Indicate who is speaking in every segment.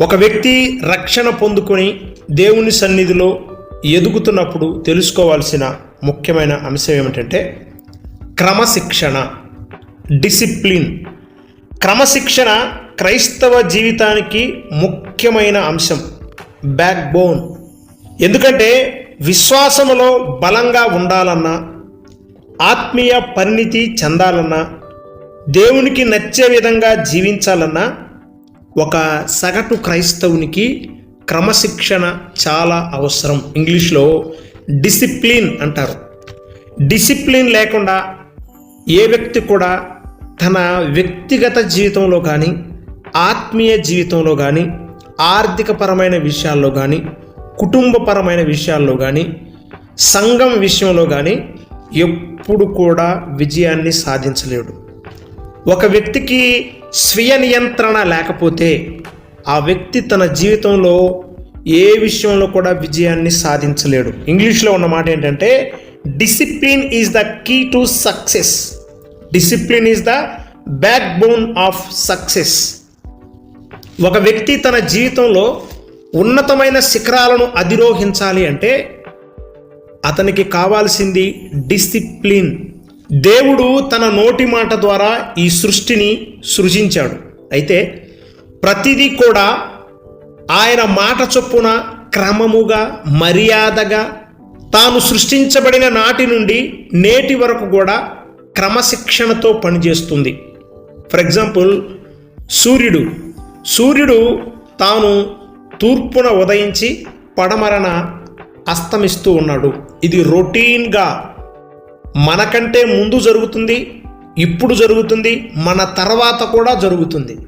Speaker 1: ఒక వ్యక్తి రక్షణ పొందుకొని దేవుని సన్నిధిలో ఎదుగుతున్నప్పుడు తెలుసుకోవాల్సిన ముఖ్యమైన అంశం ఏమిటంటే క్రమశిక్షణ డిసిప్లిన్. క్రమశిక్షణ క్రైస్తవ జీవితానికి ముఖ్యమైన అంశం బ్యాక్ బోన్ ఎందుకంటే విశ్వాసములో బలంగా ఉండాలన్నా ఆత్మీయ పరిణితి చెందాలన్నా దేవునికి నచ్చే విధంగా జీవించాలన్నా ఒక సగటు క్రైస్తవునికి క్రమశిక్షణ చాలా అవసరం. ఇంగ్లీష్లో డిసిప్లిన్ అంటారు. డిసిప్లిన్ లేకుండా ఏ వ్యక్తి కూడా తన వ్యక్తిగత జీవితంలో కానీ ఆత్మీయ జీవితంలో కానీ ఆర్థికపరమైన విషయాల్లో కానీ కుటుంబపరమైన విషయాల్లో కానీ సంఘం విషయంలో కానీ ఎప్పుడు కూడా విజయాన్ని సాధించలేడు. ఒక వ్యక్తికి స్వీయ నియంత్రణ లేకపోతే ఆ వ్యక్తి తన జీవితంలో ఏ విషయంలో కూడా విజయాన్ని సాధించలేడు. ఇంగ్లీష్లో ఉన్న మాట ఏంటంటే discipline is the key to success discipline is the backbone of success ఒక వ్యక్తి తన జీవితంలో ఉన్నతమైన శిఖరాలను అధిరోహించాలి అంటే అతనికి కావాల్సింది డిసిప్లిన్ దేవుడు తన నోటి మాట ద్వారా ఈ సృష్టిని సృజించాడు. అయితే ప్రతిదీ కూడా ఆయన మాట చొప్పున క్రమముగా మర్యాదగా తాను సృష్టించబడిన నాటి నుండి నేటి వరకు కూడా క్రమశిక్షణతో పనిచేస్తుంది. ఫర్ ఎగ్జాంపుల్ సూర్యుడు. సూర్యుడు తాను తూర్పున ఉదయించి పడమరన అస్తమిస్తూ ఉన్నాడు. ఇది రొటీన్గా మనకంటే ముందు జరుగుతుంది ఇప్పుడు జరుగుతుంది మన తర్వాత కూడా జరుగుతుంది.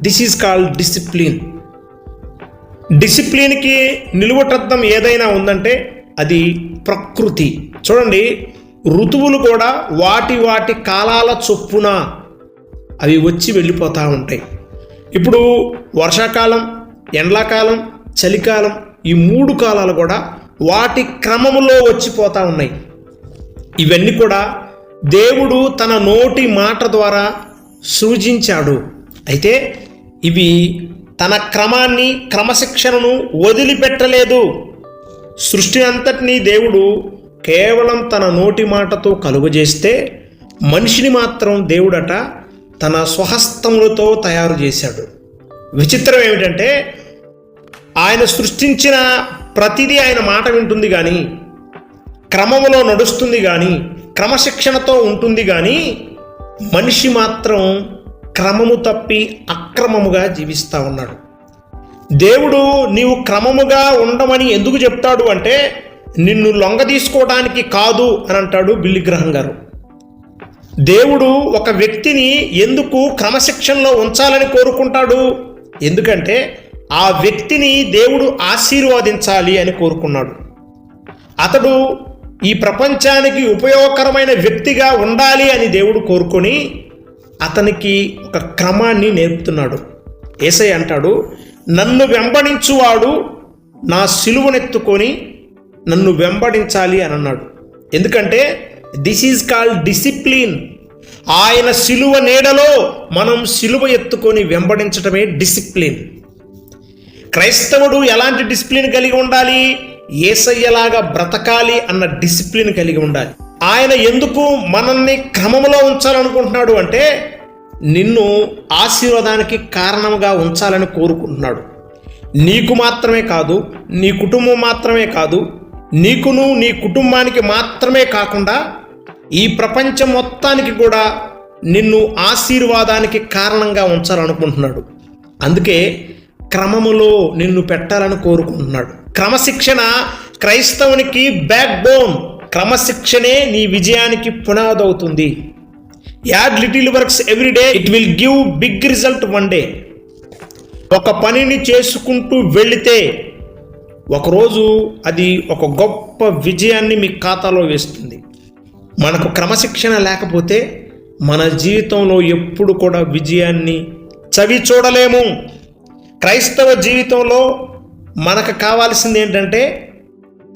Speaker 1: దిస్ ఈజ్ కాల్డ్ డిసిప్లిన్ డిసిప్లిన్కి నిలువటద్దం ఏదైనా ఉందంటే అది ప్రకృతి. చూడండి ఋతువులు కూడా వాటి వాటి కాలాల చొప్పున అవి వచ్చి వెళ్ళిపోతూ ఉంటాయి. ఇప్పుడు వర్షాకాలం ఎండాకాలం చలికాలం ఈ మూడు కాలాలు కూడా వాటి క్రమంలో వచ్చిపోతూ ఉన్నాయి. ఇవన్నీ కూడా దేవుడు తన నోటి మాట ద్వారా సూచించాడు. అయితే ఇవి తన క్రమాన్ని క్రమశిక్షణను వదిలిపెట్టలేదు. సృష్టి అంతటినీ దేవుడు కేవలం తన నోటి మాటతో కలుగజేస్తే మనిషిని మాత్రం దేవుడట తన స్వహస్తములతో తయారు చేశాడు. విచిత్రం ఏమిటంటే ఆయన సృష్టించిన ప్రతిదీ ఆయన మాట వింటుంది కానీ క్రమములో నడుస్తుంది కానీ క్రమశిక్షణతో ఉంటుంది కానీ మనిషి మాత్రం క్రమము తప్పి అక్రమముగా జీవిస్తూ ఉన్నాడు. దేవుడు నీవు క్రమముగా ఉండమని ఎందుకు చెప్తాడు అంటే నిన్ను లొంగ తీసుకోవడానికి కాదు అని అంటాడు బిల్లిగ్రహం గారు. దేవుడు ఒక వ్యక్తిని ఎందుకు క్రమశిక్షణలో ఉంచాలని కోరుకుంటాడు? ఎందుకంటే ఆ వ్యక్తిని దేవుడు ఆశీర్వదించాలి అని కోరుకున్నాడు. అతడు ఈ ప్రపంచానికి ఉపయోగకరమైన వ్యక్తిగా ఉండాలి అని దేవుడు కోరుకొని అతనికి ఒక క్రమాన్ని నేర్పుతున్నాడు. ఏసై అంటాడు నన్ను వెంబడించువాడు నా సిలువనెత్తుకొని నన్ను వెంబడించాలి అని అన్నాడు. ఎందుకంటే దిస్ ఈజ్ కాల్డ్ డిసిప్లిన్. ఆయన సిలువ నీడలో మనం సిలువ ఎత్తుకొని వెంబడించడమే డిసిప్లిన్. క్రైస్తవుడు ఎలాంటి డిసిప్లిన్ కలిగి ఉండాలి? ఏసయ్యలాగా బ్రతకాలి అన్న డిసిప్లిన్ కలిగి ఉండాలి. ఆయన ఎందుకు మనల్ని క్రమంలో ఉంచాలనుకుంటున్నాడు అంటే నిన్ను ఆశీర్వాదానికి కారణంగా ఉంచాలని కోరుకుంటున్నాడు. నీకు మాత్రమే కాదు నీ కుటుంబం మాత్రమే కాదు నీకును నీ కుటుంబానికి మాత్రమే కాకుండా ఈ ప్రపంచం మొత్తానికి కూడా నిన్ను ఆశీర్వాదానికి కారణంగా ఉంచాలనుకుంటున్నాడు. అందుకే క్రమములో నిన్ను పెట్టాలని కోరుకుంటున్నాడు. క్రమశిక్షణ క్రైస్తవునికి బ్యాక్ బోన్ క్రమశిక్షణే నీ విజయానికి పునాదవుతుంది. Add little works every day it will give big result one day. ఒక పనిని చేసుకుంటూ వెళితే ఒకరోజు అది ఒక గొప్ప విజయాన్ని మీ ఖాతాలో వేస్తుంది. మనకు క్రమశిక్షణ లేకపోతే మన జీవితంలో ఎప్పుడు కూడా విజయాన్ని చవి చూడలేము క్రైస్తవ జీవితంలో మనకు కావాల్సింది ఏంటంటే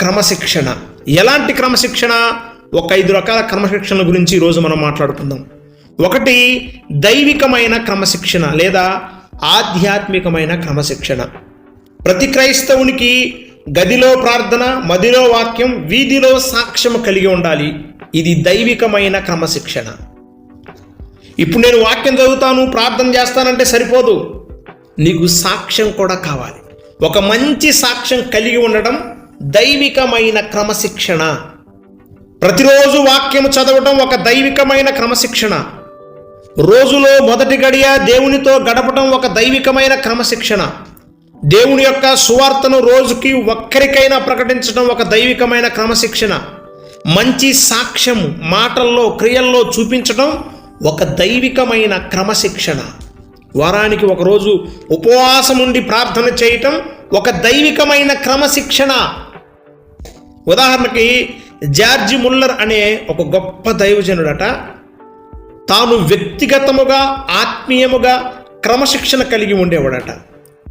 Speaker 1: క్రమశిక్షణ. ఎలాంటి క్రమశిక్షణ? ఒక ఐదు రకాల క్రమశిక్షణ గురించి ఈరోజు మనం మాట్లాడుకుందాం. ఒకటి దైవికమైన క్రమశిక్షణ లేదా ఆధ్యాత్మికమైన క్రమశిక్షణ. ప్రతి క్రైస్తవునికి గదిలో ప్రార్థన మదిలో వాక్యం వీధిలో సాక్ష్యం కలిగి ఉండాలి. ఇది దైవికమైన క్రమశిక్షణ. ఇప్పుడు నేను వాక్యం చదువుతాను ప్రార్థన చేస్తానంటే సరిపోదు. నీకు సాక్ష్యం కూడా కావాలి. ఒక మంచి సాక్ష్యం కలిగి ఉండడం దైవికమైన క్రమశిక్షణ. ప్రతిరోజు వాక్యం చదవడం ఒక దైవికమైన క్రమశిక్షణ. రోజులో మొదటి గడియ దేవునితో గడపడం ఒక దైవికమైన క్రమశిక్షణ. దేవుని యొక్క సువార్తను రోజుకి ఒక్కరికైనా ప్రకటించడం ఒక దైవికమైన క్రమశిక్షణ. మంచి సాక్ష్యం మాటల్లో క్రియల్లో చూపించడం ఒక దైవికమైన క్రమశిక్షణ. వారానికి ఒకరోజు ఉపవాసం ఉండి ప్రార్థన చేయటం ఒక దైవికమైన క్రమశిక్షణ. ఉదాహరణకి జార్జి ముల్లర్ అనే ఒక గొప్ప దైవజనుడట తాను వ్యక్తిగతముగా ఆత్మీయముగా క్రమశిక్షణ కలిగి ఉండేవాడట.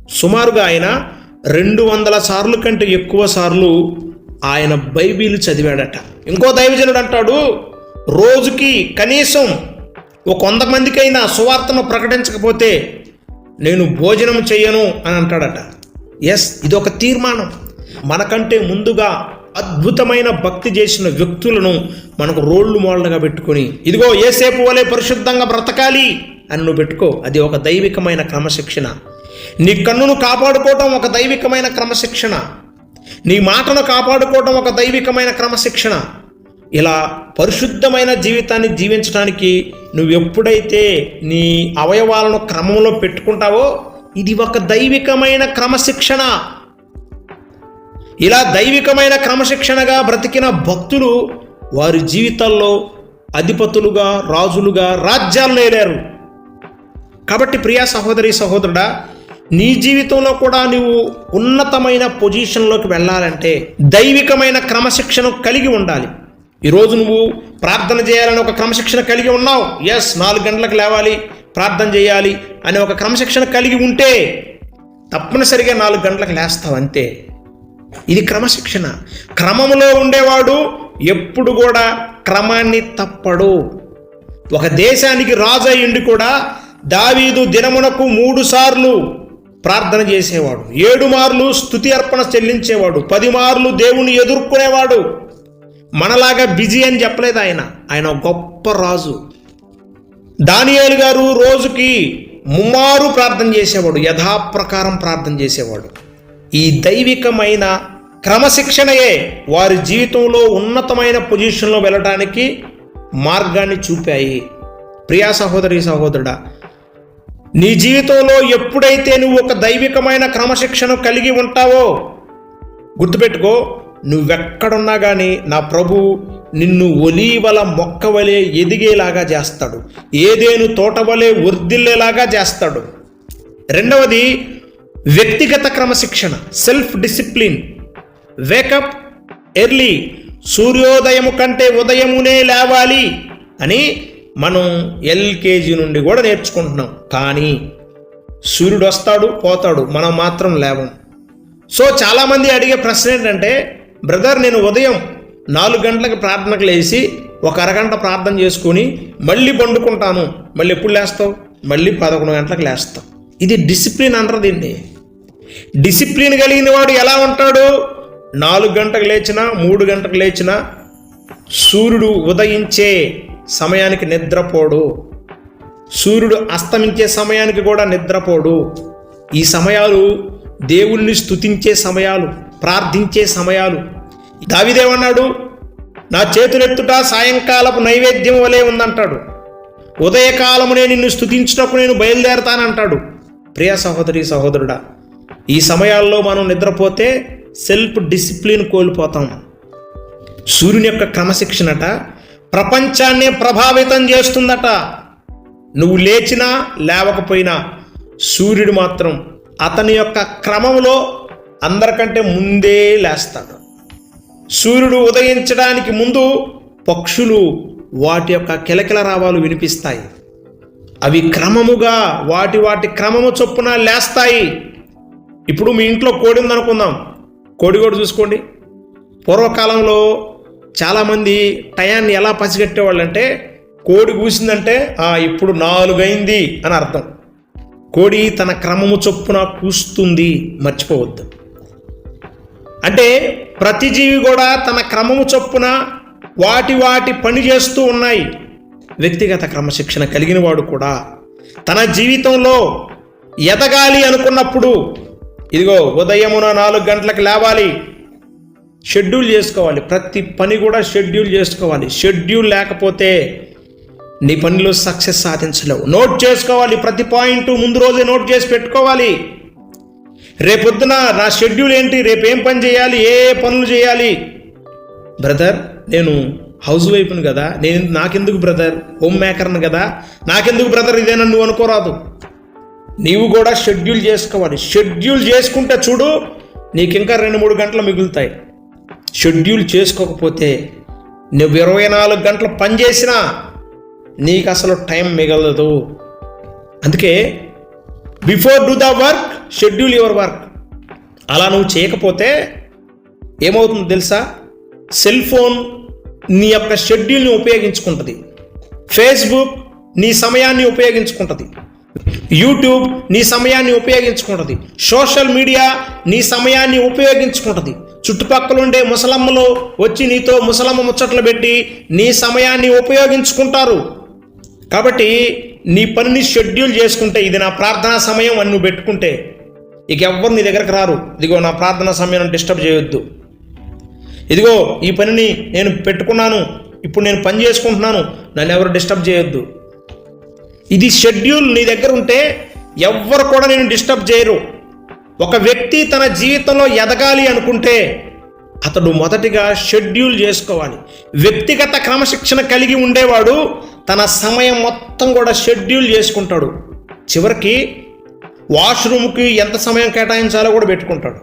Speaker 1: సుమారుగా ఆయన రెండు వందల సార్లు కంటే ఎక్కువ సార్లు ఆయన బైబిల్ చదివాడట. ఇంకో దైవజనుడు అంటాడు రోజుకి కనీసం ఒక వంద మందికైనా సువార్తను ప్రకటించకపోతే నేను భోజనం చేయను అని అంటాడట. ఎస్ ఇది ఒక తీర్మానం. మనకంటే ముందుగా అద్భుతమైన భక్తి చేసిన వ్యక్తులను మనకు రోళ్ళు మోళ్ళగా పెట్టుకొని ఇదిగో ఏసేపు వలె పరిశుద్ధంగా బ్రతకాలి అని నువ్వు పెట్టుకో. అది ఒక దైవికమైన క్రమశిక్షణ. నీ కన్నును కాపాడుకోవటం ఒక దైవికమైన క్రమశిక్షణ. నీ మాటను కాపాడుకోవటం ఒక దైవికమైన క్రమశిక్షణ. ఇలా పరిశుద్ధమైన జీవితాన్ని జీవించడానికి నువ్వు ఎప్పుడైతే నీ అవయవాలను క్రమంలో పెట్టుకుంటావో ఇది ఒక దైవికమైన క్రమశిక్షణ. ఇలా దైవికమైన క్రమశిక్షణగా బ్రతికిన భక్తులు వారి జీవితాల్లో అధిపతులుగా రాజులుగా రాజ్యాలు నేలారు కాబట్టి ప్రియా సహోదరి సహోదరుడా నీ జీవితంలో కూడా నువ్వు ఉన్నతమైన పొజిషన్లోకి వెళ్ళాలంటే దైవికమైన క్రమశిక్షణ కలిగి ఉండాలి. ఈరోజు నువ్వు ప్రార్థన చేయాలని ఒక క్రమశిక్షణ కలిగి ఉన్నావు. ఎస్ నాలుగు గంటలకు లేవాలి ప్రార్థన చేయాలి అనే ఒక క్రమశిక్షణ కలిగి ఉంటే తప్పనిసరిగా నాలుగు గంటలకు లేస్తావు అంతే. ఇది క్రమశిక్షణ. క్రమంలో ఉండేవాడు ఎప్పుడు కూడా క్రమాన్ని తప్పడు. ఒక దేశానికి రాజు అయ్యిండి కూడా దావీదు దినమునకు మూడు సార్లు ప్రార్థన చేసేవాడు. ఏడు మార్లు స్థుతి అర్పణ చెల్లించేవాడు. పది మార్లు దేవుని ఎదుర్కొనేవాడు. మనలాగా బిజీ అని చెప్పలేదు ఆయన. ఆయన గొప్ప రాజు. దానియాలు గారు రోజుకి ముమ్మారు ప్రార్థన చేసేవాడు యథాప్రకారం ప్రార్థన చేసేవాడు. ఈ దైవికమైన క్రమశిక్షణయే వారి జీవితంలో ఉన్నతమైన పొజిషన్లో వెళ్ళడానికి మార్గాన్ని చూపాయి. ప్రియా సహోదరి సహోదరుడా నీ జీవితంలో ఎప్పుడైతే నువ్వు ఒక దైవికమైన క్రమశిక్షణ కలిగి ఉంటావో గుర్తుపెట్టుకో నువ్వెక్కడున్నా కానీ నా ప్రభు నిన్ను ఒలీవల మొక్క వలె ఎదిగేలాగా చేస్తాడు. ఏదేను తోట వలె వర్దిల్లేలాగా చేస్తాడు. రెండవది వ్యక్తిగత క్రమశిక్షణ self discipline wake up early సూర్యోదయము కంటే ఉదయమునే లేవాలి అని మనం ఎల్కేజీ నుండి కూడా నేర్చుకుంటున్నాం. కానీ సూర్యుడు వస్తాడు పోతాడు మనం మాత్రం లేవం. సో చాలామంది అడిగే ప్రశ్న ఏంటంటే బ్రదర్ నేను ఉదయం నాలుగు గంటలకు ప్రార్థనకు లేచి ఒక అరగంట ప్రార్థన చేసుకుని మళ్ళీ పండుకుంటాను. మళ్ళీ ఎప్పుడు లేస్తావు? మళ్ళీ పదకొండు గంటలకు లేస్తావు. ఇది డిసిప్లిన్ అంటారు దీన్ని. డిసిప్లిన్ కలిగిన వాడు ఎలా ఉంటాడు? నాలుగు గంటకు లేచినా మూడు గంటకు లేచినా సూర్యుడు ఉదయించే సమయానికి నిద్రపోడు. సూర్యుడు అస్తమించే సమయానికి కూడా నిద్రపోడు. ఈ సమయాలు దేవుణ్ణి స్తుతించే సమయాలు. ప్రార్థించే సమయాలు. దావిదేమన్నాడు నా చేతులెత్తుట సాయంకాలపు నైవేద్యం వలె ఉందంటాడు. ఉదయకాలమునే నిన్ను స్తుతించినప్పుడు నేను బయలుదేరతానంటాడు. ప్రియ సహోదరి సహోదరుడా ఈ సమయాల్లో మనం నిద్రపోతే సెల్ఫ్ డిసిప్లిన్ కోల్పోతాం. సూర్యుని యొక్క క్రమశిక్షణట ప్రపంచాన్నే ప్రభావితం చేస్తుందట. నువ్వు లేచినా లేవకపోయినా సూర్యుడు మాత్రం అతని యొక్క క్రమంలో అందరికంటే ముందే లేస్తాడు. సూర్యుడు ఉదయించడానికి ముందు పక్షులు వాటి యొక్క కిలకిల రావాలు వినిపిస్తాయి. అవి క్రమముగా వాటి వాటి క్రమము చొప్పున లేస్తాయి. ఇప్పుడు మీ ఇంట్లో కోడి ఉందనుకుందాం. కోడి కూడా చూసుకోండి. పూర్వకాలంలో చాలామంది టయాన్ని ఎలా పసిగట్టేవాళ్ళు అంటే కోడి కూసిందంటే "ఆ, ఇప్పుడు నాలుగైంది అని అర్థం. కోడి తన క్రమము చొప్పున కూస్తుంది మర్చిపోవద్దు. అంటే ప్రతి జీవి కూడా తన క్రమము చొప్పున వాటి వాటి పని చేస్తూ ఉన్నాయి. వ్యక్తిగత క్రమశిక్షణ కలిగిన వాడు కూడా తన జీవితంలో ఎదగాలి అనుకున్నప్పుడు ఇదిగో ఉదయమున నాలుగు గంటలకు లేవాలి షెడ్యూల్ చేసుకోవాలి. ప్రతి పని కూడా షెడ్యూల్ చేసుకోవాలి. షెడ్యూల్ లేకపోతే నీ పనిలో సక్సెస్ సాధించలేవు. నోట్ చేసుకోవాలి. ప్రతి పాయింట్ ముందు రోజే నోట్ చేసి పెట్టుకోవాలి. రేపొద్దున నా షెడ్యూల్ ఏంటి? రేపు ఏం పని చేయాలి? ఏ ఏ పనులు చేయాలి? బ్రదర్ నేను హౌస్ వైఫ్ను కదా. నేను నాకెందుకు బ్రదర్? హోమ్ మేకర్ను కదా. నాకెందుకు బ్రదర్ ఇదేనా నువ్వు అనుకోరాదు. నీవు కూడా షెడ్యూల్ చేసుకోవాలి. షెడ్యూల్ చేసుకుంటే చూడు నీకు ఇంకా రెండు మూడు గంటలు మిగులుతాయి. షెడ్యూల్ చేసుకోకపోతే నువ్వు ఇరవై నాలుగు గంటలు పని చేసినా నీకు అసలు టైం మిగలదు. అందుకే before do the work schedule your work అలా నువ్వు చేయకపోతే ఏమవుతుందో తెలుసా? సెల్ ఫోన్ నీ యొక్క షెడ్యూల్ని ఉపయోగించుకుంటుంది. ఫేస్బుక్ నీ సమయాన్ని ఉపయోగించుకుంటుంది. యూట్యూబ్ నీ సమయాన్ని ఉపయోగించుకుంటుంది. సోషల్ మీడియా నీ సమయాన్ని ఉపయోగించుకుంటుంది. చుట్టుపక్కల ఉండే ముసలమ్మలు వచ్చి నీతో ముసలమ్మ ముచ్చట్లు పెట్టి నీ సమయాన్ని ఉపయోగించుకుంటారు. కాబట్టి నీ పనిని షెడ్యూల్ చేసుకుంటే ఇది నా ప్రార్థనా సమయం అని నువ్వు పెట్టుకుంటే ఇక ఎవ్వరు నీ దగ్గరకు రారు. ఇదిగో నా ప్రార్థనా సమయం డిస్టర్బ్ చేయొద్దు. ఇదిగో ఈ పనిని నేను పెట్టుకున్నాను. ఇప్పుడు నేను పని చేసుకుంటున్నాను. నన్ను ఎవరు డిస్టర్బ్ చేయొద్దు. ఇది షెడ్యూల్ నీ దగ్గర ఉంటే ఎవ్వరు కూడా నేను డిస్టర్బ్ చేయరు. ఒక వ్యక్తి తన జీవితంలో ఎదగాలి అనుకుంటే అతడు మొదటిగా షెడ్యూల్ చేసుకోవాలి. వ్యక్తిగత క్రమశిక్షణ కలిగి ఉండేవాడు తన సమయం మొత్తం కూడా షెడ్యూల్ చేసుకుంటాడు. చివరికి వాష్రూమ్కి ఎంత సమయం కేటాయించాలో కూడా పెట్టుకుంటాడు.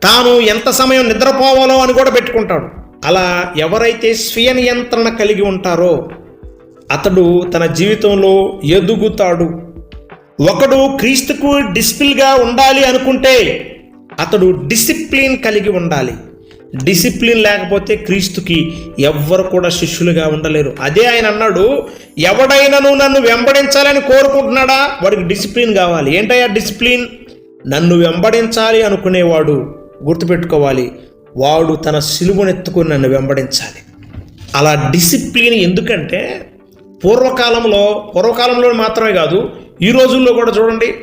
Speaker 1: తాను ఎంత సమయం నిద్రపోవాలో అని కూడా పెట్టుకుంటాడు. అలా ఎవరైతే స్వీయ నియంత్రణ కలిగి ఉంటారో అతడు తన జీవితంలో ఎదుగుతాడు. ఒకడు క్రీస్తుకు డిసిప్లిన్గా ఉండాలి అనుకుంటే అతడు డిసిప్లిన్ కలిగి ఉండాలి. డిసిప్లిన్ లేకపోతే క్రీస్తుకి ఎవ్వరు కూడా శిష్యులుగా ఉండలేరు. అదే ఆయన అన్నాడు ఎవడైనాను నన్ను వెంబడించాలని కోరుకుంటున్నాడా? వాడికి డిసిప్లిన్ కావాలి. ఏంటయ్యా డిసిప్లిన్? నన్ను వెంబడించాలి అనుకునేవాడు గుర్తుపెట్టుకోవాలి. వాడు తన సిలువనెత్తుకుని నన్ను వెంబడించాలి. అలా డిసిప్లిన్ ఎందుకంటే పూర్వకాలంలో పూర్వకాలంలో మాత్రమే కాదు ఈ రోజుల్లో కూడా చూడండి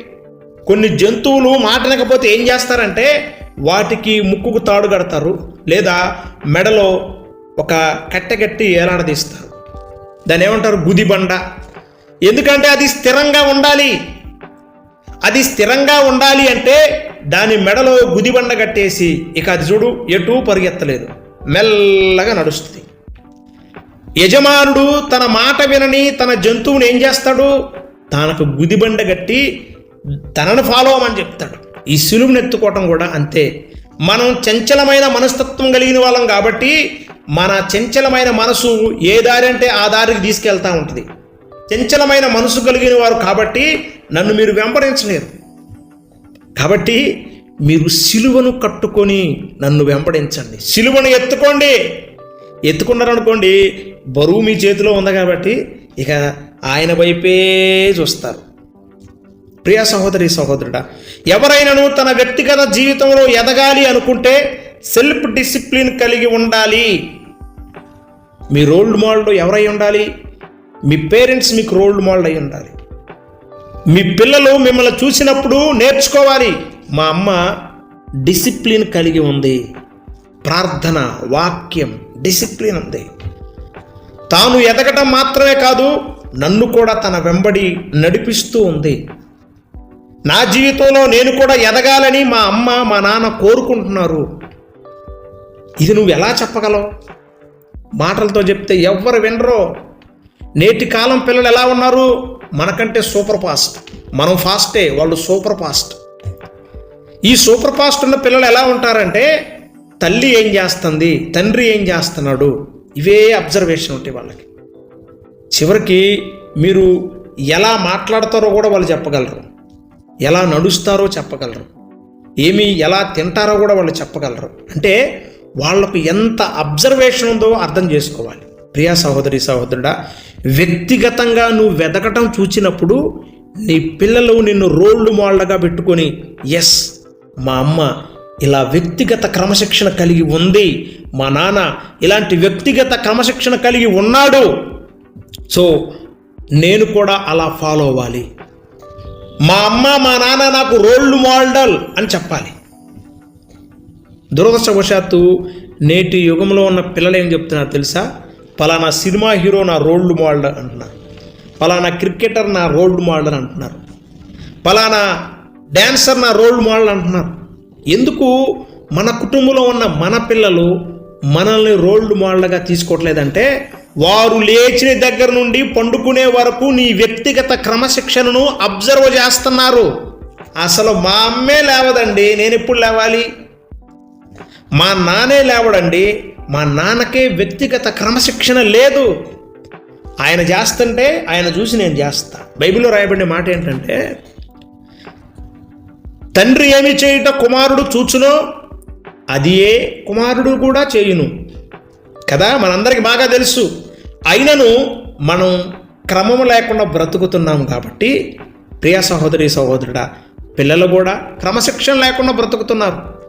Speaker 1: కొన్ని జంతువులు మాటనకపోతే ఏం చేస్తారంటే వాటికి ముక్కుకు తాడు కడతారు లేదా మెడలో ఒక కట్టెగట్టి ఏలాడదీస్తారు. దాన్ని ఏమంటారు? గుదిబండ. ఎందుకంటే అది స్థిరంగా ఉండాలి. అది స్థిరంగా ఉండాలి అంటే దాని మెడలో గుదిబండ కట్టేసి ఇక అది చూడు ఎటు పరిగెత్తలేదు. మెల్లగా నడుస్తుంది. యజమానుడు తన మాట వినని తన జంతువుని ఏం చేస్తాడు? తనకు గుదిబండ కట్టి తనను ఫాలో అవ్వమని చెప్తాడు. ఈ సులువుని ఎత్తుకోవటం కూడా అంతే. మనం చంచలమైన మనస్తత్వం కలిగిన వాళ్ళం కాబట్టి మన చంచలమైన మనసు ఏ దారి అంటే ఆ దారికి తీసుకెళ్తూ ఉంటుంది. చంచలమైన మనసు కలిగిన వారు కాబట్టి నన్ను మీరు వెంబడించలేరు. కాబట్టి మీరు సిలువను కట్టుకొని నన్ను వెంబడించండి. సిలువను ఎత్తుకోండి. ఎత్తుకున్నారనుకోండి బరువు మీ చేతిలో ఉంది కాబట్టి ఇక ఆయన వైపే చూస్తారు. ప్రియ సహోదరి సహోదరుడా ఎవరైనాను తన వ్యక్తిగత జీవితంలో ఎదగాలి అనుకుంటే సెల్ఫ్ డిసిప్లిన్ కలిగి ఉండాలి. మీ రోల్ మోడల్ ఎవరై ఉండాలి? మీ పేరెంట్స్ మీకు రోల్ మోడల్ అయి ఉండాలి. మీ పిల్లలు మిమ్మల్ని చూసినప్పుడు నేర్చుకోవాలి. మా అమ్మ డిసిప్లిన్ కలిగి ఉంది. ప్రార్థన వాక్యం డిసిప్లిన్ ఉంది. తాను ఎదగటం మాత్రమే కాదు నన్ను కూడా తన వెంబడి నడిపిస్తూ ఉంది. నా జీవితంలో నేను కూడా ఎదగాలని మా అమ్మ మా నాన్న కోరుకుంటున్నారు. ఇది నువ్వు ఎలా చెప్పగలవు? మాటలతో చెప్తే ఎవ్వరు వినరో. నేటి కాలం పిల్లలు ఎలా ఉన్నారు? మనకంటే సూపర్ ఫాస్ట్. మనం ఫాస్టే వాళ్ళు సూపర్ ఫాస్ట్. ఈ సూపర్ ఫాస్ట్ ఉన్న పిల్లలు ఎలా ఉంటారంటే తల్లి ఏం చేస్తుంది తండ్రి ఏం చేస్తున్నాడు ఇవే అబ్జర్వేషన్ ఉంటాయి వాళ్ళకి. చివరికి మీరు ఎలా మాట్లాడతారో కూడా వాళ్ళు చెప్పగలరు. ఎలా నడుస్తారో చెప్పగలరు. ఏమి ఎలా తింటారో కూడా వాళ్ళు చెప్పగలరు. అంటే వాళ్ళకు ఎంత అబ్జర్వేషన్ ఉందో అర్థం చేసుకోవాలి. ప్రియా సహోదరి సహోదరుడా వ్యక్తిగతంగా నువ్వు వెతకటం చూచినప్పుడు నీ పిల్లలు నిన్ను రోళ్ళు మోళ్ళగా పెట్టుకొని ఎస్ మా అమ్మ ఇలా వ్యక్తిగత క్రమశిక్షణ కలిగి ఉంది. మా నాన్న ఇలాంటి వ్యక్తిగత క్రమశిక్షణ కలిగి ఉన్నాడు. సో నేను కూడా అలా ఫాలో అవ్వాలి. మా అమ్మ మా నాన్న నాకు రోల్డ్ మోడల్ అని చెప్పాలి. దురదృష్టవశాత్తు నేటి యుగంలో ఉన్న పిల్లలు ఏం చెప్తున్నారు తెలుసా? పలానా సినిమా హీరో నా రోల్డ్ మోడల్ అంటున్నారు. పలానా క్రికెటర్ నా రోల్డ్ మోడల్ అంటున్నారు. పలానా డ్యాన్సర్ నా రోల్డ్ మోడల్ అంటున్నారు. ఎందుకు? మన కుటుంబంలో ఉన్న మన పిల్లలు మనల్ని రోల్డ్ మోడల్గా తీసుకోవట్లేదంటే వారు లేచిన దగ్గర నుండి పండుకునే వరకు నీ వ్యక్తిగత క్రమశిక్షణను అబ్జర్వ్ చేస్తున్నారు. అసలు మా అమ్మే లేవదండి నేను ఎప్పుడు లేవాలి? మా నాన్నే లేవడండి మా నాన్నకే వ్యక్తిగత క్రమశిక్షణ లేదు. ఆయన చేస్తుంటే ఆయన చూసి నేను చేస్తా. బైబిల్లో రాయబడిన మాట ఏంటంటే తండ్రి ఏమి చేయుట కుమారుడు చూచునో అదియే కుమారుడు కూడా చేయును. కదా? మనందరికి బాగా తెలుసు. అయినను మనం క్రమము లేకుండా బ్రతుకుతున్నాం కాబట్టి ప్రియ సహోదరి సహోదరుడా పిల్లలు కూడా క్రమశిక్షణ లేకుండా బ్రతుకుతున్నారు.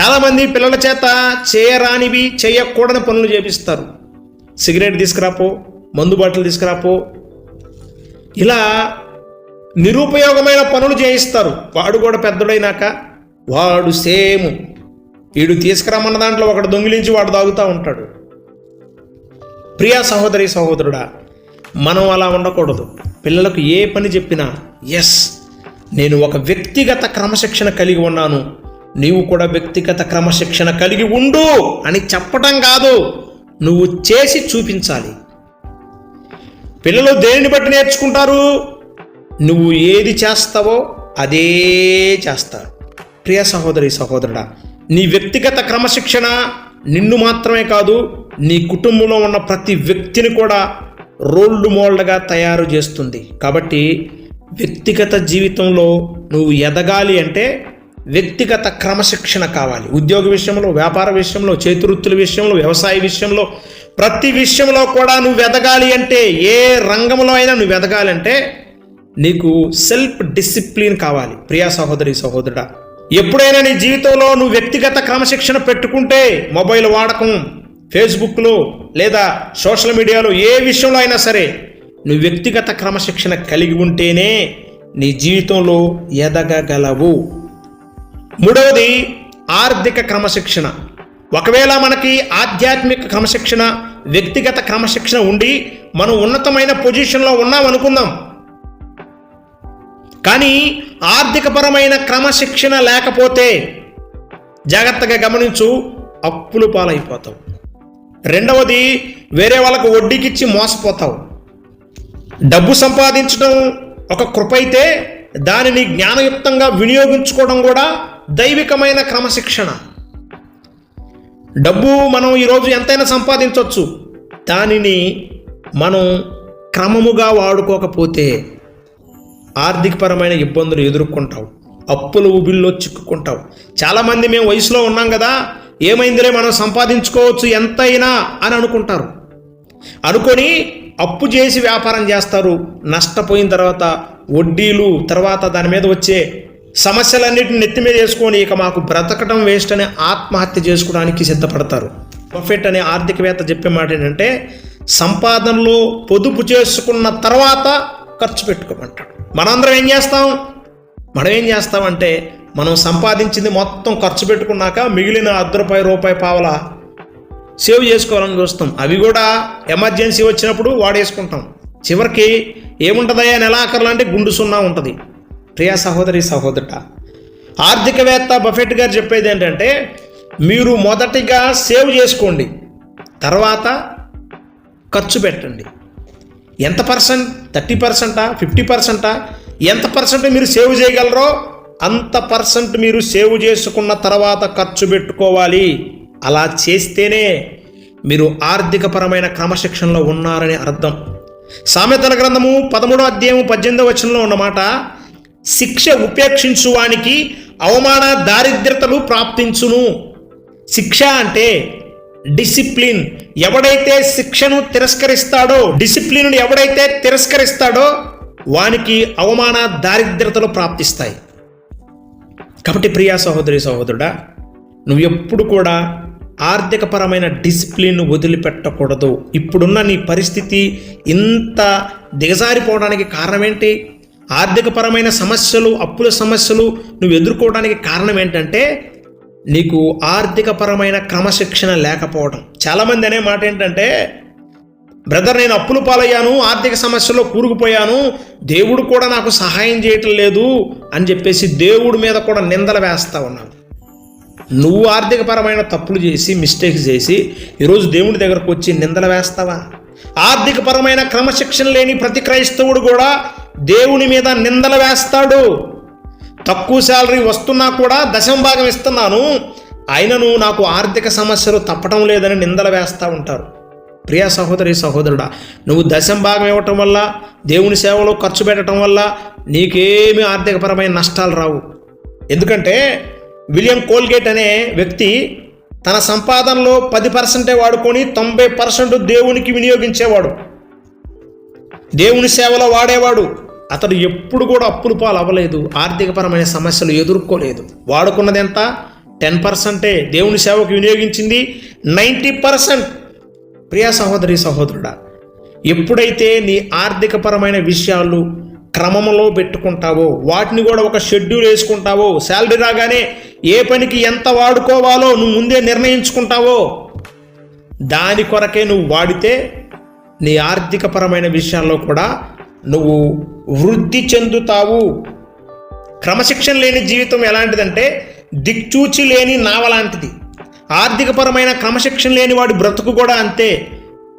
Speaker 1: చాలామంది పిల్లల చేత చేయరానివి చేయకూడని పనులు చేపిస్తారు. సిగరెట్ తీసుకురాపో మందు బాటలు తీసుకురాపో ఇలా నిరుపయోగమైన పనులు చేయిస్తారు. వాడు కూడా పెద్దడైనాక వాడు సేమ్. వీడు తీసుకురమ్మన్న దాంట్లో ఒకటి దొంగిలించి వాడు తాగుతూ ఉంటాడు. ప్రియా సహోదరి సహోదరుడా మనం అలా ఉండకూడదు. పిల్లలకు ఏ పని చెప్పినా ఎస్ నేను ఒక వ్యక్తిగత క్రమశిక్షణ కలిగి ఉన్నాను. నీవు కూడా వ్యక్తిగత క్రమశిక్షణ కలిగి ఉండు అని చెప్పటం కాదు నువ్వు చేసి చూపించాలి. పిల్లలు దేనిని బట్టి నేర్చుకుంటారు? నువ్వు ఏది చేస్తావో అదే చేస్తారు. ప్రియ సహోదరి సహోదరుడా నీ వ్యక్తిగత క్రమశిక్షణ నిన్ను మాత్రమే కాదు నీ కుటుంబంలో ఉన్న ప్రతి వ్యక్తిని కూడా రోల్డ్ మోల్డ్గా తయారు చేస్తుంది. కాబట్టి వ్యక్తిగత జీవితంలో నువ్వు ఎదగాలి అంటే వ్యక్తిగత క్రమశిక్షణ కావాలి. ఉద్యోగ విషయంలో వ్యాపార విషయంలో చేతివృత్తుల విషయంలో వ్యవసాయ విషయంలో ప్రతి విషయంలో కూడా నువ్వు ఎదగాలి అంటే ఏ రంగంలో అయినా నువ్వు ఎదగాలంటే నీకు సెల్ఫ్ డిసిప్లిన్ కావాలి. ప్రియా సహోదరి సహోదరుడా ఎప్పుడైనా నీ జీవితంలో నువ్వు వ్యక్తిగత క్రమశిక్షణ పెట్టుకుంటే మొబైల్ వాడకం ఫేస్బుక్లో లేదా సోషల్ మీడియాలో ఏ విషయంలో అయినా సరే నువ్వు వ్యక్తిగత క్రమశిక్షణ కలిగి ఉంటేనే నీ జీవితంలో ఎదగగలవు. మూడవది ఆర్థిక క్రమశిక్షణ. ఒకవేళ మనకి ఆధ్యాత్మిక క్రమశిక్షణ వ్యక్తిగత క్రమశిక్షణ ఉండి మనం ఉన్నతమైన పొజిషన్లో ఉన్నాం అనుకుందాం కానీ ఆర్థికపరమైన క్రమశిక్షణ లేకపోతే జాగ్రత్తగా గమనించు అప్పులు పాలైపోతావు. రెండవది వేరే వాళ్ళకు వడ్డీకిచ్చి మోసపోతావు. డబ్బు సంపాదించడం ఒక కృప అయితే దానిని జ్ఞానయుక్తంగా వినియోగించుకోవడం కూడా దైవికమైన క్రమశిక్షణ. డబ్బు మనం ఈరోజు ఎంతైనా సంపాదించవచ్చు దానిని మనం క్రమముగా వాడుకోకపోతే ఆర్థికపరమైన ఇబ్బందులు ఎదుర్కొంటావు. అప్పుల ఊబిల్లో చిక్కుకుంటావు. చాలామంది మేము వయసులో ఉన్నాం కదా ఏమైందిలే మనం సంపాదించుకోవచ్చు ఎంతైనా అని అనుకుంటారు. అనుకొని అప్పు చేసి వ్యాపారం చేస్తారు. నష్టపోయిన తర్వాత వడ్డీలు తర్వాత దాని మీద వచ్చే సమస్యలన్నిటిని నెత్తి మీద వేసుకొని ఇక మాకు బ్రతకడం వేస్ట్ అని ఆత్మహత్య చేసుకోవడానికి సిద్ధపడతారు. బఫెట్ అనే ఆర్థికవేత్త చెప్పే మాట ఏంటంటే సంపాదనలో పొదుపు చేసుకున్న తర్వాత ఖర్చు పెట్టుకోమంటాడు. మనందరం ఏం చేస్తాం? మనం ఏం చేస్తామంటే మనం సంపాదించింది మొత్తం ఖర్చు పెట్టుకున్నాక మిగిలిన అర్ధ రూపాయి రూపాయి పావల సేవ్ చేసుకోవాలని చూస్తాం. అవి కూడా ఎమర్జెన్సీ వచ్చినప్పుడు వాడేసుకుంటాం. చివరికి ఏముంటుందయ్యా? నెలాఖరులు అంటే గుండు సున్నా ఉంటుంది. ప్రియా సహోదరి సహోదరుట ఆర్థికవేత్త బఫెట్ గారు చెప్పేది ఏంటంటే మీరు మొదటిగా సేవ్ చేసుకోండి తర్వాత ఖర్చు పెట్టండి. ఎంత పర్సెంట్? థర్టీ పర్సెంటా? ఫిఫ్టీ పర్సెంటా? ఎంత పర్సెంట్ మీరు సేవ్ చేయగలరో అంత పర్సెంట్ మీరు సేవ్ చేసుకున్న తర్వాత ఖర్చు పెట్టుకోవాలి. అలా చేస్తేనే మీరు ఆర్థికపరమైన క్రమశిక్షణలో ఉన్నారని అర్థం. సామెతల గ్రంథము పదమూడో అధ్యాయం పద్దెనిమిదో వచనంలో ఉన్నమాట శిక్ష ఉపేక్షించువానికి అవమాన దారిద్రతలు ప్రాప్తించును. శిక్ష అంటే డిసిప్లిన్. ఎవడైతే శిక్షను తిరస్కరిస్తాడో డిసిప్లిన్ ఎవడైతే తిరస్కరిస్తాడో వానికి అవమాన దారిద్రతలు ప్రాప్తిస్తాయి. కాబట్టి ప్రియా సహోదరి సహోదరుడా నువ్వు ఎప్పుడు కూడా ఆర్థికపరమైన డిసిప్లిన్ వదిలిపెట్టకూడదు. ఇప్పుడున్న నీ పరిస్థితి ఇంత దిగజారిపోవడానికి కారణం ఏంటి ఆర్థికపరమైన సమస్యలు అప్పుల సమస్యలు నువ్వు ఎదుర్కోవడానికి కారణం ఏంటంటే నీకు ఆర్థికపరమైన క్రమశిక్షణ లేకపోవడం చాలామంది అనే మాట ఏంటంటే బ్రదర్ నేను అప్పులు పాలయ్యాను ఆర్థిక సమస్యలో కూరుకుపోయాను దేవుడు కూడా నాకు సహాయం చేయటం లేదు అని చెప్పేసి దేవుడి మీద కూడా నిందలు వేస్తా ఉన్నాను నువ్వు ఆర్థికపరమైన తప్పులు చేసి మిస్టేక్స్ చేసి ఈరోజు దేవుడి దగ్గరకు వచ్చి నిందలు వేస్తావా? ఆర్థికపరమైన క్రమశిక్షణ లేని ప్రతి క్రైస్తవుడు కూడా దేవుని మీద నిందలు వేస్తాడు. తక్కువ శాలరీ వస్తున్నా కూడా దశం భాగం ఇస్తున్నాను. అయినను నాకు ఆర్థిక సమస్యలు తప్పటం లేదని నిందలు వేస్తూ ఉంటారు. ప్రియ సహోదరి సహోదరుడా నువ్వు దశం భాగం ఇవ్వటం వల్ల దేవుని సేవలో ఖర్చు పెట్టడం వల్ల నీకేమీ ఆర్థికపరమైన నష్టాలు రావు. ఎందుకంటే విలియం కోల్గేట్ అనే వ్యక్తి తన సంపాదనలో పది పర్సెంటే వాడుకొని తొంభై పర్సెంట్ దేవునికి వినియోగించేవాడు. దేవుని సేవలో వాడేవాడు. అతడు ఎప్పుడు కూడా అప్పులు పాలు అవ్వలేదు ఆర్థికపరమైన సమస్యలు ఎదుర్కోలేదు. వాడుకున్నది ఎంత? టెన్ పర్సెంటే దేవుని సేవకు వినియోగించింది నైంటీ పర్సెంట్. ప్రియా సహోదరి సహోదరుడా ఎప్పుడైతే నీ ఆర్థికపరమైన విషయాలు క్రమంలో పెట్టుకుంటావో వాటిని కూడా ఒక షెడ్యూల్ వేసుకుంటావో శాలరీ రాగానే ఏ పనికి ఎంత వాడుకోవాలో నువ్వు ముందే నిర్ణయించుకుంటావో దాని కొరకే నువ్వు వాడితే నీ ఆర్థికపరమైన విషయాల్లో కూడా నువ్వు వృద్ధి చెందుతావు. క్రమశిక్షణ లేని జీవితం ఎలాంటిదంటే దిక్చూచి లేని నావ లాంటిది. ఆర్థికపరమైన క్రమశిక్షణ లేని వాడి బ్రతుకు కూడా అంతే.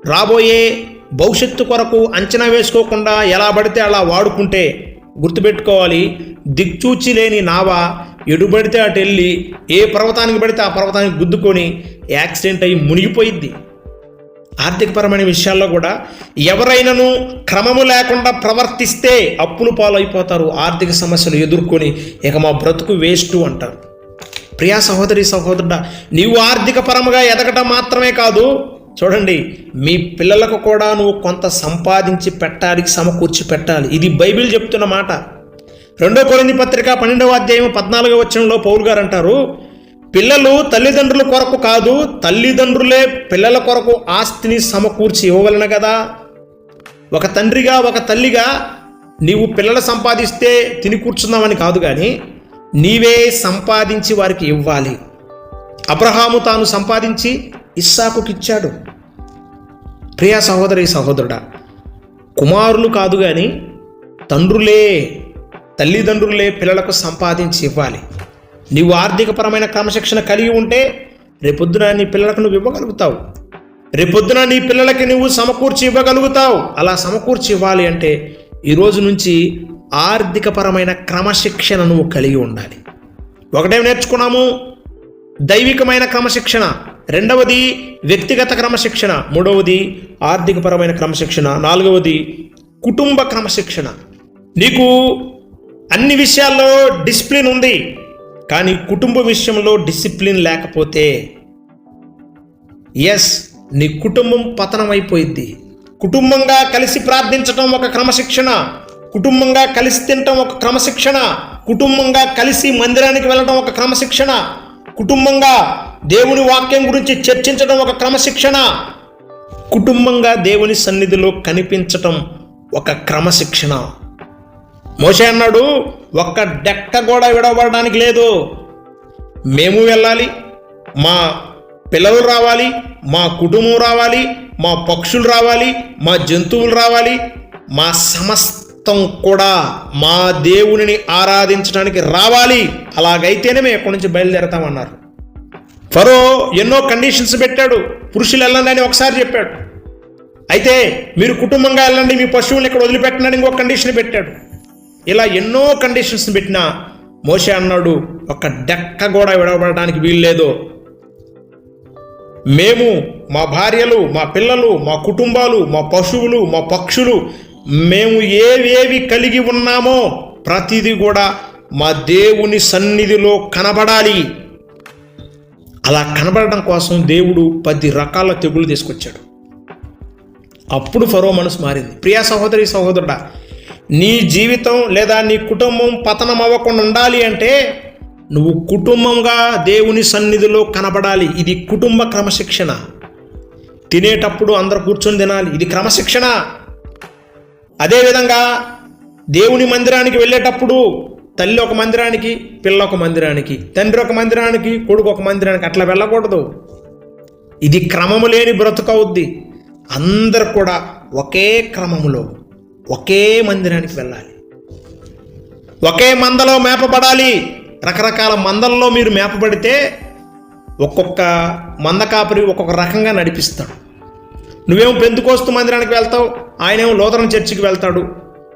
Speaker 1: రాబోయే భవిష్యత్తు కొరకు అంచనా వేసుకోకుండా ఎలా పడితే అలా వాడుకుంటే గుర్తుపెట్టుకోవాలి దిక్చూచి లేని నావ ఎడుబడితే అటు వెళ్ళి ఏ పర్వతానికి పడితే ఆ పర్వతానికి గుద్దుకొని యాక్సిడెంట్ అయ్యి మునిగిపోయిద్ది. ఆర్థికపరమైన విషయాల్లో కూడా ఎవరైనాను క్రమము లేకుండా ప్రవర్తిస్తే అప్పులు పాలైపోతారు ఆర్థిక సమస్యలు ఎదుర్కొని ఇక మా బ్రతుకు వేస్ట్ అంటారు. ప్రియా సహోదరి సహోదరుడ నీవు ఆర్థిక పరముగా ఎదగటం మాత్రమే కాదు చూడండి మీ పిల్లలకు కూడా నువ్వు కొంత సంపాదించి పెట్టాలి సమకూర్చి పెట్టాలి. ఇది బైబిల్ చెప్తున్న మాట. రెండో కొరింది పత్రిక పన్నెండవ అధ్యాయం పద్నాలుగో వచ్చంలో పౌరు గారు అంటారు పిల్లలు తల్లిదండ్రుల కొరకు కాదు తల్లిదండ్రులే పిల్లల కొరకు ఆస్తిని సమకూర్చి ఇవ్వవలన కదా. ఒక తండ్రిగా ఒక తల్లిగా నీవు పిల్లలు సంపాదిస్తే తిని కూర్చున్నామని కాదు కానీ నీవే సంపాదించి వారికి ఇవ్వాలి. అబ్రహాము తాను సంపాదించి ఇస్సాకుకిచ్చాడు ప్రియా సహోదరి సహోదరుడా కుమారులు కాదు కానీ తండ్రులే తల్లిదండ్రులే పిల్లలకు సంపాదించి ఇవ్వాలి. నీవు ఆర్థికపరమైన క్రమశిక్షణ కలిగి ఉంటే రేపొద్దున నీ పిల్లలకు నువ్వు ఇవ్వగలుగుతావు. రేపొద్దున నీ పిల్లలకి నువ్వు సమకూర్చి ఇవ్వగలుగుతావు. అలా సమకూర్చి ఇవ్వాలి అంటే ఈరోజు నుంచి ఆర్థికపరమైన క్రమశిక్షణ నువ్వు కలిగి ఉండాలి. ఒకటేం నేర్చుకున్నాము దైవికమైన క్రమశిక్షణ. రెండవది వ్యక్తిగత క్రమశిక్షణ. మూడవది ఆర్థికపరమైన క్రమశిక్షణ. నాలుగవది కుటుంబ క్రమశిక్షణ. నీకు అన్ని విషయాల్లో డిసిప్లిన్ ఉంది. కానీ కుటుంబ విషయంలో డిసిప్లిన్ లేకపోతే ఎస్ నీ కుటుంబం పతనం అయిపోయింది కుటుంబంగా కలిసి ప్రార్థించటం ఒక క్రమశిక్షణ. కుటుంబంగా కలిసి తినటం ఒక క్రమశిక్షణ. కుటుంబంగా కలిసి మందిరానికి వెళ్ళడం ఒక క్రమశిక్షణ. కుటుంబంగా దేవుని వాక్యం గురించి చర్చించడం ఒక క్రమశిక్షణ. కుటుంబంగా దేవుని సన్నిధిలో కనిపించటం ఒక క్రమశిక్షణ. మోషే అన్నాడు ఒక్క డెక్క కూడా విడవబడడానికి లేదు. మేము వెళ్ళాలి మా పిల్లలు రావాలి మా కుటుంబం రావాలి మా పక్షులు రావాలి మా జంతువులు రావాలి మా సమస్తం కూడా మా దేవునిని ఆరాధించడానికి రావాలి. అలాగైతేనే మేము ఎక్కడి నుంచి బయలుదేరతామన్నారు. ఫరో ఎన్నో కండిషన్స్ పెట్టాడు పురుషులు వెళ్ళండి అని ఒకసారి చెప్పాడు. అయితే మీరు కుటుంబంగా వెళ్ళండి మీ పశువులను ఇక్కడ వదిలిపెట్టడానికి ఇంకో కండిషన్ పెట్టాడు. ఇలా ఎన్నో కండిషన్స్ పెట్టినా మోషే అన్నాడు ఒక డెక్క కూడా విడవబడడానికి వీల్లేదు మేము మా భార్యలు మా పిల్లలు మా కుటుంబాలు మా పశువులు మా పక్షులు మేము ఏవేవి కలిగి ఉన్నామో ప్రతిదీ కూడా మా దేవుని సన్నిధిలో కనబడాలి. అలా కనబడడం కోసం దేవుడు పది రకాల తెగులు తీసుకొచ్చాడు. అప్పుడు ఫరో మనసు మారింది. ప్రియా సహోదరి సహోదరుడా నీ జీవితం లేదా నీ కుటుంబం పతనం అవ్వకుండా ఉండాలి అంటే నువ్వు కుటుంబంగా దేవుని సన్నిధిలో కనబడాలి. ఇది కుటుంబ క్రమశిక్షణ. తినేటప్పుడు అందరు కూర్చొని తినాలి. ఇది క్రమశిక్షణ. అదేవిధంగా దేవుని మందిరానికి వెళ్ళేటప్పుడు తల్లి ఒక మందిరానికి పిల్ల ఒక మందిరానికి తండ్రి ఒక మందిరానికి కొడుకు ఒక మందిరానికి అట్లా వెళ్ళకూడదు. ఇది క్రమము లేని బ్రతుకవుద్ది అందరు కూడా ఒకే క్రమములో ఒకే మందిరానికి వెళ్ళాలి. ఒకే మందలో మేపబడాలి. రకరకాల మందల్లో మీరు మేపబడితే ఒక్కొక్క మంద కాపరి ఒక్కొక్క రకంగా నడిపిస్తాడు. నువ్వేమో పెందుకోస్తు మందిరానికి వెళ్తావు ఆయనేమో లోతరం చర్చికి వెళ్తాడు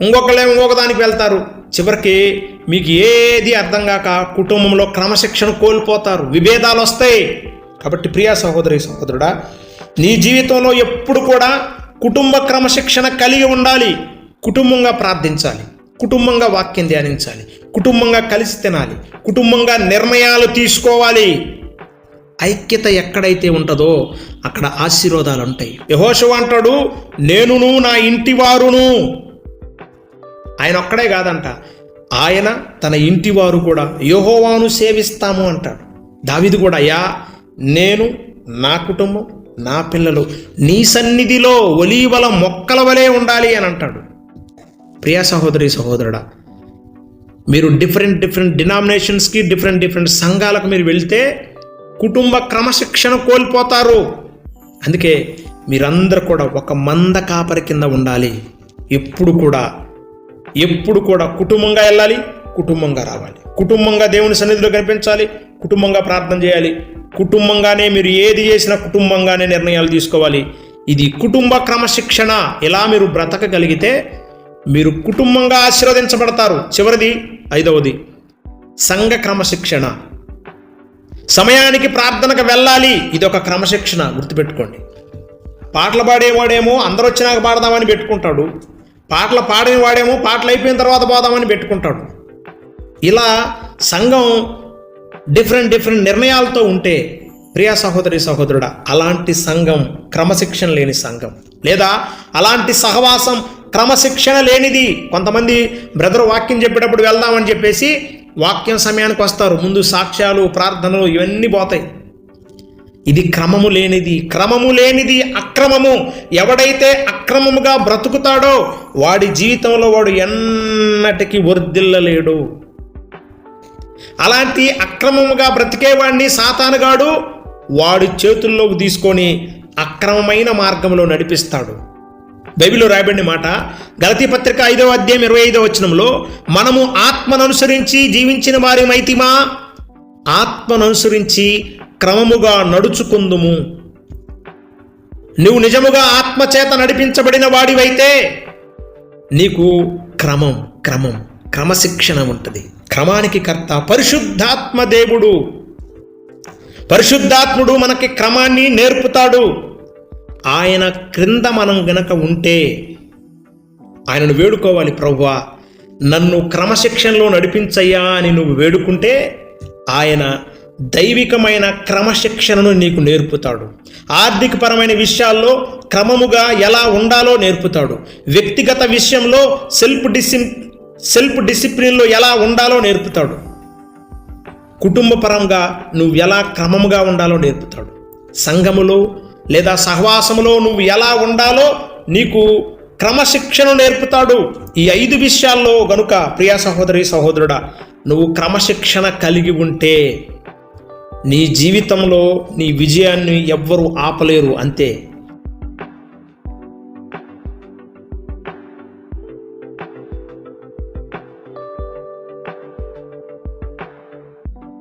Speaker 1: ఇంకొకళ్ళేమో ఇంకొక దానికి వెళ్తారు. చివరికి మీకు ఏది అర్థం కాక కుటుంబంలో క్రమశిక్షణ కోల్పోతారు విభేదాలు వస్తాయి. కాబట్టి ప్రియా సహోదరి సహోదరుడా నీ జీవితంలో ఎప్పుడు కూడా కుటుంబ క్రమశిక్షణ కలిగి ఉండాలి. కుటుంబంగా ప్రార్థించాలి. కుటుంబంగా వాక్యం ధ్యానించాలి. కుటుంబంగా కలిసి తినాలి. కుటుంబంగా నిర్ణయాలు తీసుకోవాలి. ఐక్యత ఎక్కడైతే ఉంటుందో అక్కడ ఆశీర్వాదాలు ఉంటాయి యహోషువ అంటాడు నేనును నా ఇంటి వారును. ఆయన ఒక్కడే కాదంట. ఆయన తన ఇంటి వారు కూడా యహోవాను సేవిస్తాము అంటాడు. దావిది కూడా అయ్యా నేను నా కుటుంబం నా పిల్లలు నీ సన్నిధిలో ఒలీవల మొక్కల వలె ఉండాలి అని అంటాడు. ప్రియా సహోదరి సహోదరుడా మీరు డిఫరెంట్ డిఫరెంట్ డినామినేషన్స్కి డిఫరెంట్ డిఫరెంట్ సంఘాలకు మీరు వెళ్తే కుటుంబ క్రమశిక్షణ కోల్పోతారు. అందుకే మీరందరూ కూడా ఒక మంద కాపరి కింద ఉండాలి. ఎప్పుడు కూడా ఎప్పుడు కూడా కుటుంబంగా వెళ్ళాలి కుటుంబంగా రావాలి. కుటుంబంగా దేవుని సన్నిధిలో కనిపించాలి కుటుంబంగా ప్రార్థన చేయాలి. కుటుంబంగానే మీరు ఏది చేసినా కుటుంబంగానే నిర్ణయాలు తీసుకోవాలి. ఇది కుటుంబ క్రమశిక్షణ. ఎలా మీరు బ్రతకగలిగితే మీరు కుటుంబంగా ఆశీర్వదించబడతారు. చివరిది ఐదవది సంఘ క్రమశిక్షణ. సమయానికి ప్రార్థనకు వెళ్ళాలి. ఇది ఒక క్రమశిక్షణ గుర్తుపెట్టుకోండి. పాటలు పాడేవాడేమో అందరూ వచ్చినాక పాడదామని పెట్టుకుంటాడు. పాటలు పాడని వాడేమో పాటలు అయిపోయిన తర్వాత పోదామని పెట్టుకుంటాడు. ఇలా సంఘం డిఫరెంట్ డిఫరెంట్ నిర్ణయాలతో ఉంటే ప్రియా సహోదరి సహోదరుడా అలాంటి సంఘం క్రమశిక్షణ లేని సంఘం. లేదా అలాంటి సహవాసం క్రమశిక్షణ లేనిది. కొంతమంది బ్రదర్ వాక్యం చెప్పేటప్పుడు వెళ్దామని చెప్పేసి వాక్యం సమయానికి వస్తారు. ముందు సాక్ష్యాలు ప్రార్థనలు ఇవన్నీ పోతాయి. ఇది క్రమము లేనిది. క్రమము లేనిది అక్రమము. ఎవడైతే అక్రమముగా బ్రతుకుతాడో వాడి జీవితంలో వాడు ఎన్నటికీ వర్ధిల్లలేడు. అలాంటి అక్రమముగా బ్రతికేవాడిని సాతానుగాడు వాడి చేతుల్లోకి తీసుకొని అక్రమమైన మార్గంలో నడిపిస్తాడు. బైబిల్లో రాయబడిన మాట గలతీ పత్రిక ఐదవ అధ్యాయం ఇరవై ఐదవ వచనంలో మనము ఆత్మను అనుసరించి జీవించిన వారి మైతిమా? ఆత్మను అనుసరించి క్రమముగా నడుచుకుందుము. నువ్వు నిజముగా ఆత్మచేత నడిపించబడిన వాడివైతే నీకు క్రమం క్రమం క్రమశిక్షణ ఉంటుంది. క్రమానికి కర్త పరిశుద్ధాత్మ దేవుడు. పరిశుద్ధాత్ముడు మనకి క్రమాన్ని నేర్పుతాడు. ఆయన క్రింద మనం గనక ఉంటే ఆయనను వేడుకోవాలి ప్రవ్వా. నన్ను క్రమశిక్షణలో నడిపించయ్యా అని నువ్వు వేడుకుంటే ఆయన దైవికమైన క్రమశిక్షణను నీకు నేర్పుతాడు. ఆర్థికపరమైన విషయాల్లో క్రమముగా ఎలా ఉండాలో నేర్పుతాడు. వ్యక్తిగత విషయంలో సెల్ఫ్ డిసి సెల్ఫ్ డిసిప్లిన్లో ఎలా ఉండాలో నేర్పుతాడు. కుటుంబపరంగా నువ్వు ఎలా క్రమముగా ఉండాలో నేర్పుతాడు. సంఘములో లేదా సహవాసములో నువ్వు ఎలా ఉండాలో నీకు క్రమశిక్షణ నేర్పుతాడు ఈ ఐదు విషయాల్లో గనుక ప్రియా సహోదరి సహోదరుడా నువ్వు క్రమశిక్షణ కలిగి ఉంటే నీ జీవితంలో నీ విజయాన్ని ఎవ్వరూ ఆపలేరు అంతే.